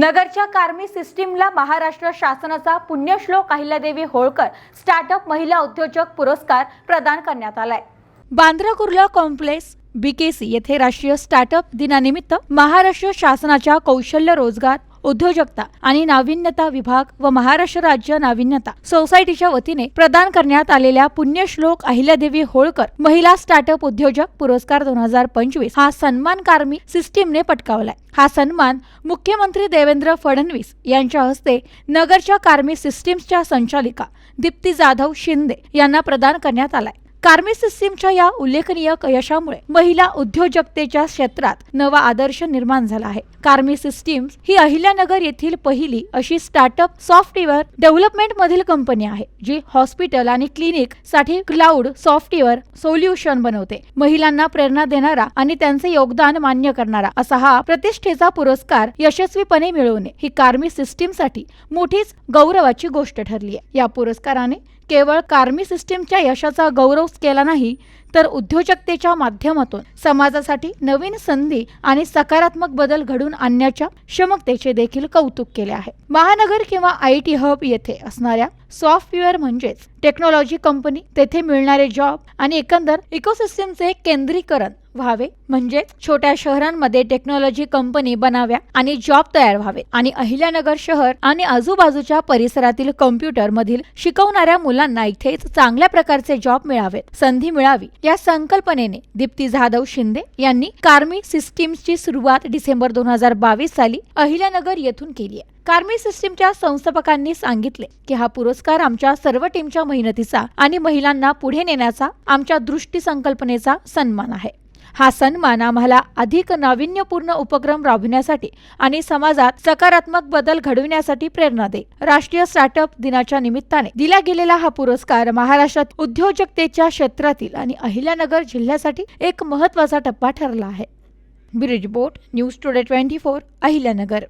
नगरच्या कार्मी सिस्टीमला महाराष्ट्र शासनाचा पुण्यश्लोक अहिल्यादेवी होळकर स्टार्टअप महिला उद्योजक पुरस्कार प्रदान करण्यात आलाय. बांद्रा कुर्ला कॉम्प्लेक्स बीकेसी येथे राष्ट्रीय स्टार्टअप दिनानिमित्त महाराष्ट्र शासनाच्या कौशल्य रोजगार उद्योजकता आणि नाविन्यता विभाग व महाराष्ट्र राज्य नाविन्यता सोसायटीच्या वतीने प्रदान करण्यात आलेल्या पुण्यश्लोक अहिल्यादेवी होळकर महिला स्टार्टअप उद्योजक पुरस्कार दोन हजार पंचवीस हा सन्मान कार्मी सिस्टीमने पटकावलाय. हा सन्मान मुख्यमंत्री देवेंद्र फडणवीस यांच्या हस्ते नगरच्या कार्मी सिस्टीम्सच्या संचालिका दीप्ती जाधव शिंदे यांना प्रदान करण्यात आलाय. कार्मी सिस्टीमच्या या उल्लेखनीय यशामुळे महिला उद्योजकतेच्या क्षेत्रात नवा आदर्श निर्माण झाला आहे. कार्मी सिस्टीम्स ही अहिल्यानगर येथील पहिली अशी स्टार्टअप सॉफ्टवेअर डेव्हलपमेंट मधील कंपनी आहे जी हॉस्पिटल आणि क्लिनिकसाठी क्लाउड सॉफ्टवेअर सोल्युशन बनवते. महिलांना प्रेरणा देणारा आणि त्यांचे योगदान मान्य करणारा असा हा प्रतिष्ठेचा पुरस्कार यशस्वीपणे मिळवणे ही कार्मी सिस्टीमसाठी मोठीच गौरवाची गोष्ट ठरली आहे. या पुरस्काराने केवळ कार्मी सिस्टीमच्या यशाचा गौरव केला नाही तर उद्योजकतेच्या माध्यमातून समाजासाठी नवीन संधी आणि सकारात्मक बदल घडून आणण्याच्या क्षमतेचे देखील कौतुक केले आहे. महानगर किंवा आय टी हब येथे असणाऱ्या सॉफ्टवेअर म्हणजेच टेक्नॉलॉजी कंपनी तेथे मिळणारे जॉब आणि एकंदर इकोसिस्टीमचे केंद्रीकरण व्हावे. म्हणजे छोट्या शहरांमध्ये टेक्नॉलॉजी कंपनी बनाव्या आणि जॉब तयार व्हावे. आणि अहिल्यानगर शहर आणि आजूबाजूच्या परिसरातील कम्प्युटर मधील शिकवणाऱ्या मुलांना इथेच चांगल्या प्रकारचे जॉब मिळावेत. संधी मिळावी. या संकल्पनेने दीप्ती जाधव शिंदे यांनी कार्मी सिस्टीम्सची सुरुवात डिसेंबर दोन हजार बावीस साली अहिल्यानगर येथून केली आहे. कार्मी सिस्टीमच्या संस्थापकांनी सांगितले की हा पुरस्कार आमच्या सर्व टीमच्या मेहनतीचा आणि महिलांना पुढे नेण्याचा आमच्या दृष्टी संकल्पनेचा सन्मान आहे. हा सन्मान आम्हाला अधिक नाविन्यपूर्ण उपक्रम राबविण्यासाठी आणि समाजात सकारात्मक बदल घडविण्यासाठी प्रेरणा दे. राष्ट्रीय स्टार्टअप दिनाच्या निमित्ताने दिला गेलेला हा पुरस्कार महाराष्ट्रात उद्योजकतेच्या क्षेत्रातील आणि अहिल्यानगर जिल्ह्यासाठी एक महत्त्वाचा टप्पा ठरला आहे. Bridge boat news today twenty four Ahilyanagar.